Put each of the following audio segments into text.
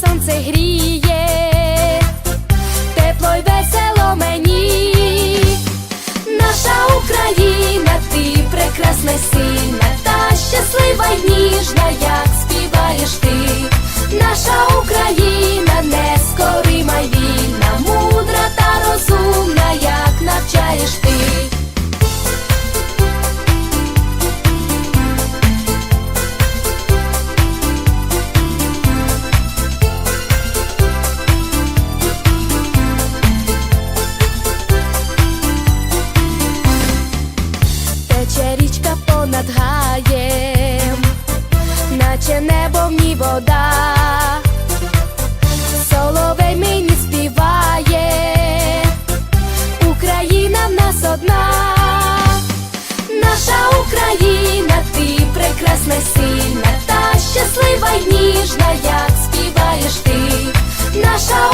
сонце гріє, Тече річка понад гаєм, наче небо в вода, соловей мені співає, Україна в нас одна, наша Україна, ти прекрасна, сильна та щаслива й ніжна, як співаєш ти, наша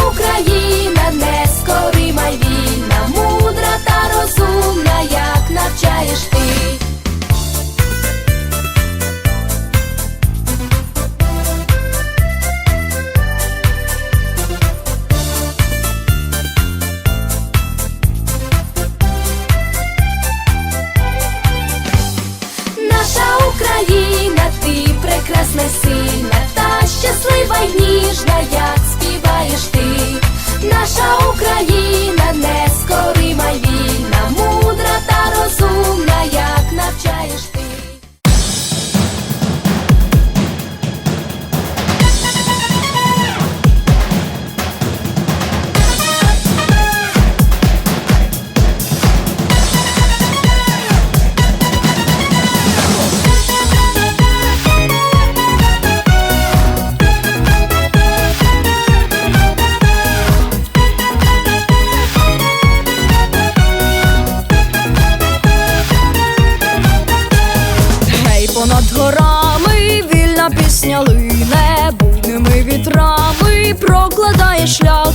засняли небудними вітрами, прокладає шлях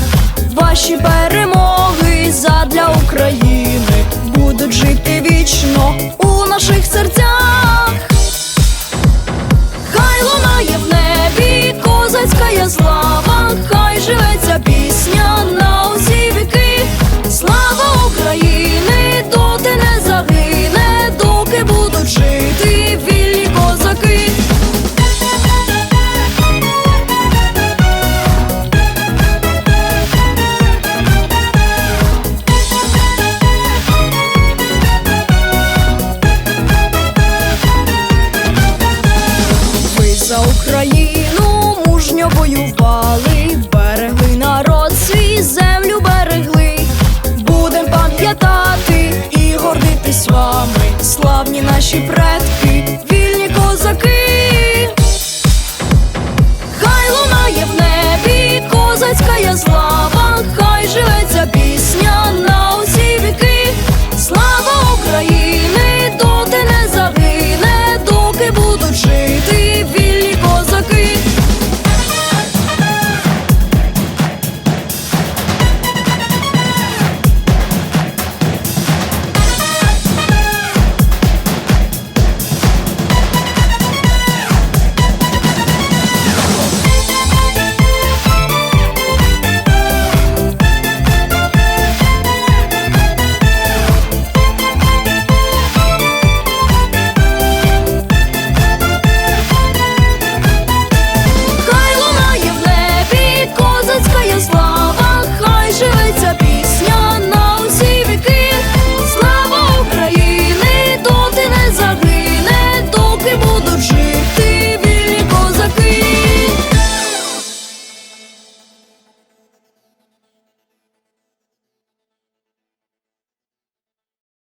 ваші перемоги задля України будуть жити вічно у наших серцях. Хай лунає в небі, козацька слава, хай живе ця пісня на усі віки, слава Україні! наші права.